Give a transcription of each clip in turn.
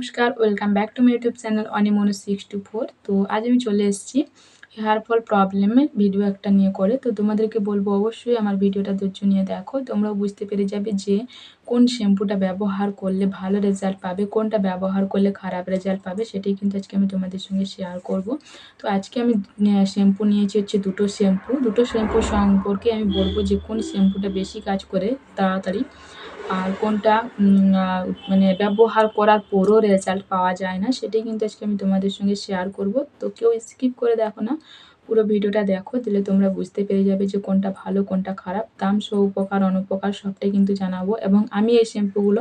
নমস্কার welcome back to my YouTube channel অনিমনু six two four তো আজ আমি চলে এসেছি হেয়ার ফল প্রবলেমে ভিডিও একটা নিয়ে করে। তো তোমাদেরকে বলব অবশ্যই আমার ভিডিওটা ধৈর্য নিয়ে দেখো। তোমরাও বুঝতে পেরে যাবে যে কোন শ্যাম্পুটা ব্যবহার করলে ভালো রেজাল্ট পাবে, কোনটা ব্যবহার করলে খারাপ রেজাল্ট পাবে, সেটাই কিন্তু আজকে আমি তোমাদের সঙ্গে শেয়ার করব। তো আজকে আমি শ্যাম্পু নিয়েছি হচ্ছে দুটো শ্যাম্পু। দুটো শ্যাম্পু সম্পর্কে আমি বলব যে কোন শ্যাম্পুটা বেশি কাজ করে তাড়াতাড়ি। আর কোনটা মানে ব্যবহার করার পরও রেজাল্ট পাওয়া যায় না, সেটাই কিন্তু আজকে আমি তোমাদের সঙ্গে শেয়ার করব। তো কেউ স্কিপ করে দেখো না, পুরো ভিডিওটা দেখো দিলে তোমরা বুঝতে পেরে যাবে যে কোনটা ভালো, কোনটা খারাপ। দাম, সহ উপকার, অনুপকার সবটাই কিন্তু জানাব। এবং আমি এই শ্যাম্পুগুলো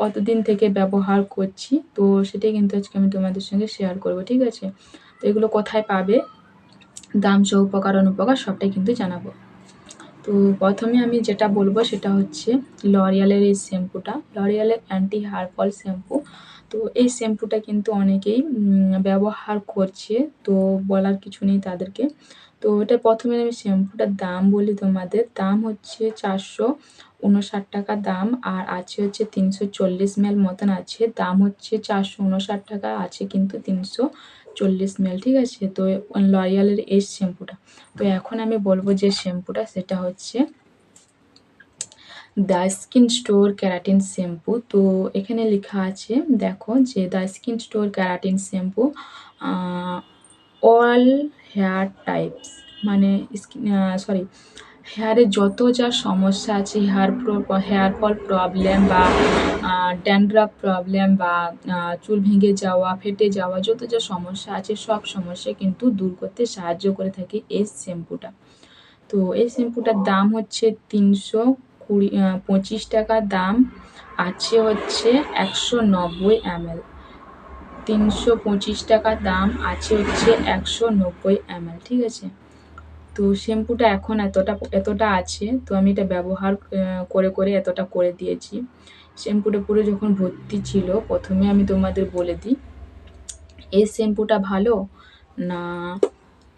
কতদিন থেকে ব্যবহার করছি, তো সেটাই কিন্তু আজকে আমি তোমাদের সঙ্গে শেয়ার করব, ঠিক আছে? তো এগুলো কোথায় পাবে? দাম, সহ উপকার, অনুপকার সবটাই কিন্তু জানাব। তো প্রথমে আমি যেটা বলব সেটা হচ্ছে লরিয়ালের এই শ্যাম্পুটা। লরিয়ালের অ্যান্টি হেয়ার শ্যাম্পু। তো এই শ্যাম্পুটা কিন্তু অনেকেই ব্যবহার করছে, তো বলার কিছু নেই তাদেরকে। তো এটা প্রথমে আমি শ্যাম্পুটার দাম বলি তোমাদের। দাম হচ্ছে চারশো উনষাট টাকা দাম, আর আছে হচ্ছে তিনশো চল্লিশ মেল মতন আছে। দাম হচ্ছে চারশো উনষাট টাকা, আছে কিন্তু তিনশো চল্লিশ মেল ঠিক আছে? তো লরিয়ালের এই শ্যাম্পুটা তো এখন আমি বলব যে শ্যাম্পুটা সেটা হচ্ছে the skin store keratin shampoo তো এখানে লেখা আছে, দেখো যে the skin store keratin shampoo all hair types মানে সরি হেয়ারে যত যা সমস্যা আছে, হেয়ার হেয়ার ফল প্রবলেম বা ড্যান্ড্রাফ প্রবলেম বা চুল ভেঙে যাওয়া, ফেটে যাওয়া, যত যা সমস্যা আছে, সব সমস্যা কিন্তু দূর করতে সাহায্য করে থাকে এই শ্যাম্পুটা। তো এই শ্যাম্পুটার দাম হচ্ছে তিনশো কুড়ি পঁচিশ টাকা দাম, আছে হচ্ছে একশো নব্বই এমএল তিনশো পঁচিশ টাকা দাম, আছে হচ্ছে একশো নব্বই এমএল ঠিক আছে? তো শ্যাম্পুটা এখন এতটা এতটা আছে, তো আমি এটা ব্যবহার করে করে এতটা করে দিয়েছি। শ্যাম্পুটা পুরো যখন ভর্তি ছিল, প্রথমে আমি তোমাদের বলে দিই, এই শ্যাম্পুটা ভালো না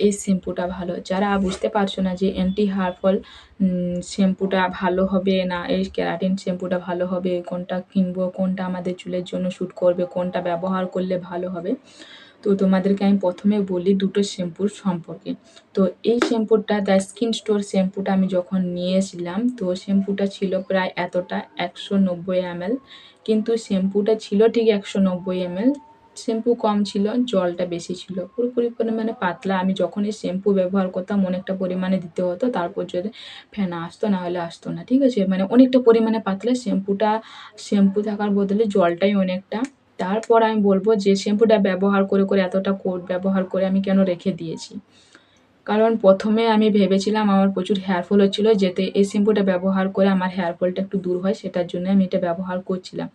এই শ্যাম্পুটা ভালো? যারা বুঝতে পারছ না যে অ্যান্টি হেয়ার ফল শ্যাম্পুটা ভালো হবে না, এই ক্যারাটিন শ্যাম্পুটা ভালো হবে, কোনটা কিনবো, কোনটা আমাদের চুলের জন্য শ্যুট করবে, কোনটা ব্যবহার করলে ভালো হবে তো তোমাদেরকে আমি প্রথমে বলি দুটো শ্যাম্পুর সম্পর্কে। তো এই শ্যাম্পুটা দ্য স্কিন স্টোর শ্যাম্পুটা আমি যখন নিয়েছিলাম, তো শ্যাম্পুটা ছিল প্রায় এতটা, একশো নব্বই এমএল। কিন্তু শ্যাম্পুটা ছিল ঠিক একশো নব্বই এমএল। শ্যাম্পু কম ছিল, জলটা বেশি ছিল। পুরোপুরি পরিমাণে পাতলা। আমি যখন এই শ্যাম্পু ব্যবহার করতাম অনেকটা পরিমাণে দিতে হতো। তারপর যদি ফেনা আসতো না হলে আসতো না। ঠিক আছে? মানে অনেকটা পরিমাণে পাতলা। শ্যাম্পুটা, শ্যাম্পু থাকার বদলে জলটাই অনেকটা তারপর আমি বলব যে শ্যাম্পুটা ব্যবহার করে করে, এতটা কোট ব্যবহার করে আমি কেন রেখে দিয়েছি? কারণ প্রথমে আমি ভেবেছিলাম আমার প্রচুর হেয়ার ফল হচ্ছিল, যেতে এই শ্যাম্পুটা ব্যবহার করে আমার হেয়ার ফলটা একটু দূর হয়, সেটার জন্য আমি এটা ব্যবহার করছিলাম।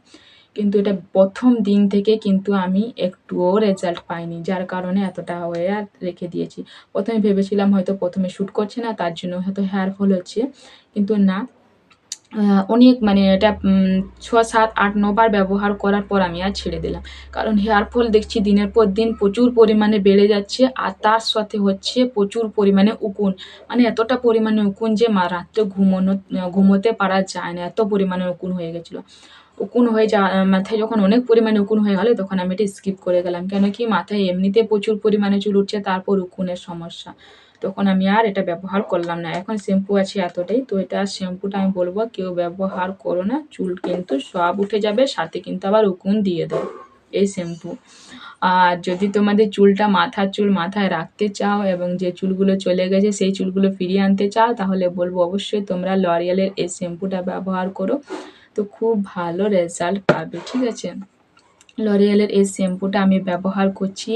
কিন্তু এটা প্রথম দিন থেকে কিন্তু আমি একটুও রেজাল্ট পাইনি, যার কারণে এতটা হয়ে আর রেখে দিয়েছি। প্রথমে ভেবেছিলাম হয়তো প্রথমে শ্যুট করছে না, তার জন্য হয়তো হেয়ার ফল হচ্ছে, কিন্তু না অনেক মানে এটা ছ সাত, আট নবার ব্যবহার করার পর আমি আর ছেড়ে দিলাম। কারণ হেয়ার ফল দেখছি দিনের পর দিন প্রচুর পরিমাণে বেড়ে যাচ্ছে আর তার সাথে হচ্ছে প্রচুর পরিমাণে উকুন। মানে এতটা পরিমাণে উকুন যে মা রাত্রে ঘুমোনো, ঘুমোতে পারা যায় না, এত পরিমাণে উকুন হয়ে গেছিল। উকুন হয়ে যা মাথায় যখন অনেক পরিমাণে উকুন হয়ে গেলো, তখন আমি এটা স্কিপ করে গেলাম। কেন কি মাথায় এমনিতে প্রচুর পরিমাণে চুল উঠছে, তারপর উকুনের সমস্যা। তখন আমি আর এটা ব্যবহার করলাম না। এখন শ্যাম্পু আছে এতটাই। তো এটা শ্যাম্পুটা আমি বলব, কেউ ব্যবহার করো না। চুল কিন্তু সব উঠে যাবে, সাথে কিন্তু আবার উকুন দিয়ে দেয় এই শ্যাম্পু আর যদি তোমাদের চুলটা মাথার চুল মাথায় রাখতে চাও এবং যে চুলগুলো চলে গেছে, সেই চুলগুলো ফিরিয়ে আনতে চাও, তাহলে বলব অবশ্যই তোমরা লরিয়ালের এই শ্যাম্পুটা ব্যবহার করো। তো খুব ভালো রেজাল্ট পাবে, ঠিক আছে? লরিয়ালের এই শ্যাম্পুটা আমি ব্যবহার করছি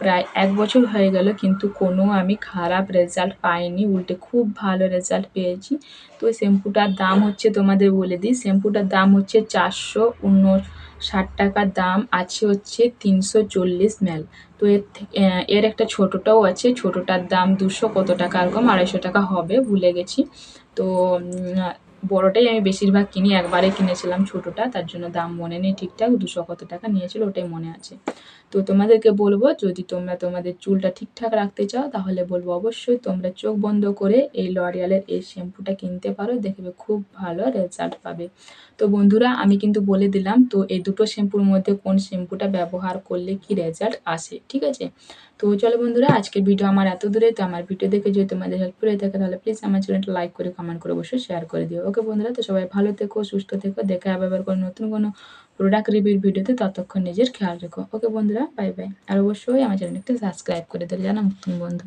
প্রায় এক বছর হয়ে গেল, কিন্তু কোনো আমি খারাপ রেজাল্ট পাইনি, উল্টে খুব ভালো রেজাল্ট পেয়েছি। তো শ্যাম্পুটার দাম হচ্ছে তোমাদের বলে দিই শ্যাম্পুটার দাম হচ্ছে চারশো ষাট টাকার দাম, আছে হচ্ছে তিনশো চল্লিশ মেল তো এর এর একটা ছোটোটাও আছে, ছোটোটার দাম দুশো কত টাকা, এরকম আড়াইশো টাকা হবে, ভুলে গেছি। তো বড়টাই আমি বেশিরভাগ কিনি, একবারে কিনেছিলাম ছোটোটা, তার জন্য দাম মনে নেই ঠিকঠাক, দুশো কত টাকা নিয়েছিল ওটাই মনে আছে। তো তোমাদেরকে বলব, যদি তোমরা তোমাদের চুলটা ঠিকঠাক রাখতে চাও, তাহলে বলব অবশ্যই তোমরা চোখ বন্ধ করে এই লরিয়ালের এই শ্যাম্পুটা কিনতে পারো, দেখবে খুব ভালো রেজাল্ট পাবে। তো বন্ধুরা, আমি কিন্তু বলে দিলাম, তো এই দুটো শ্যাম্পুর মধ্যে কোন শ্যাম্পুটা ব্যবহার করলে কি রেজাল্ট আসে, ঠিক আছে? তো চলো বন্ধুরা, আজকের ভিডিও আমার এত দূরে, তো আমার ভিডিও দেখে যদি তোমাদের হেল্পফুল হয়ে থাকে, তাহলে প্লিজ আমার চ্যানেলটা লাইক করে কমেন্ট করে অবশ্যই শেয়ার করে দিও। ওকে বন্ধুরা, তো সবাই ভালো থেকো, সুস্থ থেকো, দেখা আবার কোনো নতুন কোনো প্রোডাক্ট রিভিউর ভিডিওতে ততক্ষণ নিজের খেয়াল রেখো। ওকে বন্ধুরা বাই বাই আর অবশ্যই আমার চ্যানেলটা সাবস্ক্রাইব করে দিলে জানা নতুন বন্ধু।